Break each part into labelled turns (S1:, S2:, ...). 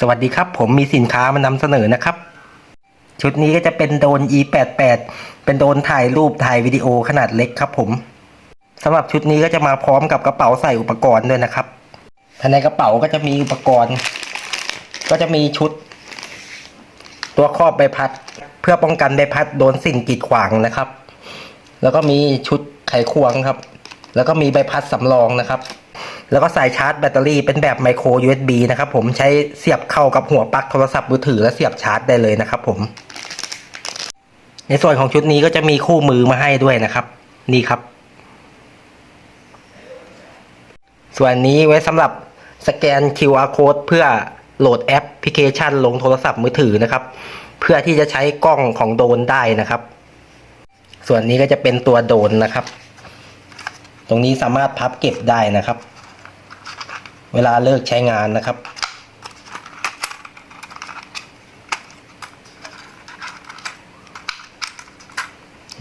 S1: สวัสดีครับ ผมมีสินค้ามานำเสนอนะครับ ชุดนี้ก็จะเป็นโดน E88 เป็นโดนถ่ายรูปถ่ายวิดีโอขนาดเล็กครับผมสำหรับชุดนี้ก็จะมาพร้อมกับกระเป๋าใส่อุปกรณ์ด้วยนะครับภายในกระเป๋าก็จะมีอุปกรณ์ ก็จะมีชุด ตัวครอบใบพัด เพื่อป้องกันใบพัดโดนสิ่งกีดขวางนะครับ แล้วก็มีชุดไขควงครับ แล้วก็มีใบพัดสำรองนะครับ แล้วก็สายชาร์จแบตเตอรี่เป็นแบบไมโคร USB นะครับผมใช้เสียบเข้ากับหัวปลั๊กโทรศัพท์มือถือและเสียบชาร์จได้เลยนะครับผม ในส่วนของชุดนี้ก็จะมีคู่มือมาให้ด้วยนะครับ นี่ครับ ส่วนนี้ไว้สำหรับสแกน QR code เพื่อโหลดแอปพลิเคชันลงโทรศัพท์มือถือนะครับ เพื่อที่จะใช้กล้องของโดนได้นะครับ ส่วนนี้ก็จะเป็นตัวโดนนะครับ ตรงนี้สามารถพับเก็บได้นะครับ เวลาเลิกใช้งานนะครับ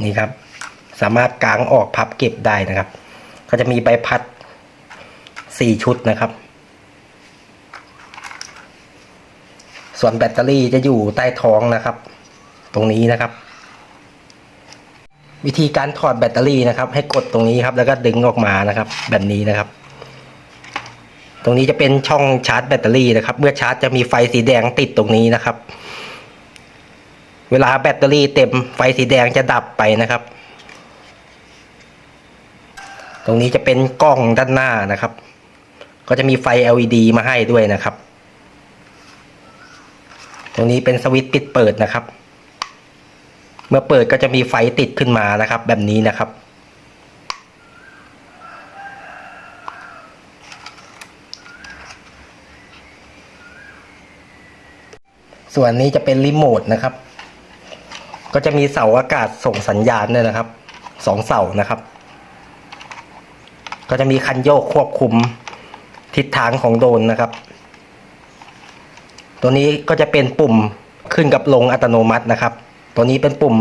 S1: นี่ครับ สามารถกางออกพับเก็บได้นะครับ ก็จะมีใบพัดสี่ชุดนะครับ ส่วนแบตเตอรี่จะอยู่ใต้ท้องนะครับ ตรงนี้นะครับ วิธีการถอดแบตเตอรี่นะครับ ให้กดตรงนี้ครับ แล้วก็ดึงออกมานะครับ แบบนี้นะครับ ตรงนี้จะเป็นช่องชาร์จแบตเตอรี่นะครับ เมื่อชาร์จจะมีไฟสีแดงติดตรงนี้นะครับ เวลาแบตเตอรี่เต็มไฟสีแดงจะดับไปนะครับ ตรงนี้จะเป็นกล้องด้านหน้านะครับ ก็จะมีไฟ LED มาให้ด้วยนะครับ ตรงนี้เป็นสวิตช์ปิดเปิดนะครับ เมื่อเปิดก็จะมีไฟติดขึ้นมานะครับ แบบนี้นะครับ ส่วนนี้จะเป็นรีโมทนะครับ ก็จะมีเสาอากาศส่งสัญญาณด้วยนะครับสองเสานะครับ ก็จะมีคันโยกควบคุมทิศทางของโดรนนะครับ ตัวนี้ก็จะเป็นปุ่มขึ้นกับลงอัตโนมัตินะครับ ตัวนี้เป็นปุ่ม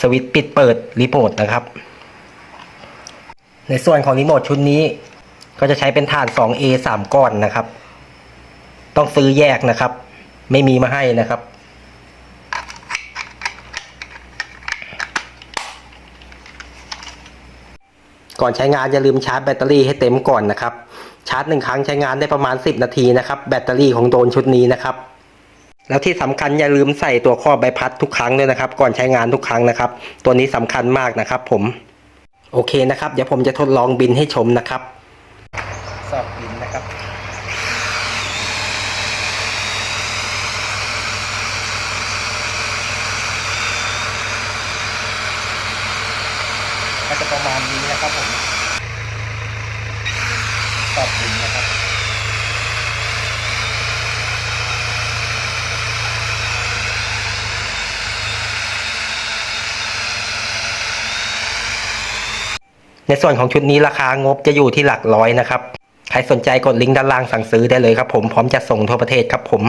S1: สวิตช์ปิดเปิดรีโมทนะครับ ในส่วนของรีโมทชุดนี้ ก็จะใช้เป็นฐาน 2A 3 ก้อนนะครับ ต้องซื้อแยกนะครับ ไม่มีมาให้นะครับ ก่อนใช้งานอย่าลืมชาร์จแบตเตอรี่ให้เต็มก่อนนะครับ ชาร์จหนึ่งครั้งใช้งานได้ประมาณ 10 นาทีนะครับ แบตเตอรี่ของโดรนชุดนี้นะครับ แล้วที่สำคัญอย่าลืมใส่ตัวครอบใบพัดทุกครั้งด้วยนะครับ ก่อนใช้งานทุกครั้งนะครับ ตัวนี้สำคัญมากนะครับ ผม โอเคนะครับ เดี๋ยวผมจะทดลองบินให้ชมนะครับสอบบินนะครับ ก็ จะประมาณนี้นะครับผมสอบบินนะครับในส่วนของชุดนี้ราคางบจะอยู่ที่หลักร้อยนะครับ ใครสนใจกดลิงก์ด้านล่างสั่งซื้อได้เลยครับผม พร้อมจะส่งทั่วประเทศครับผม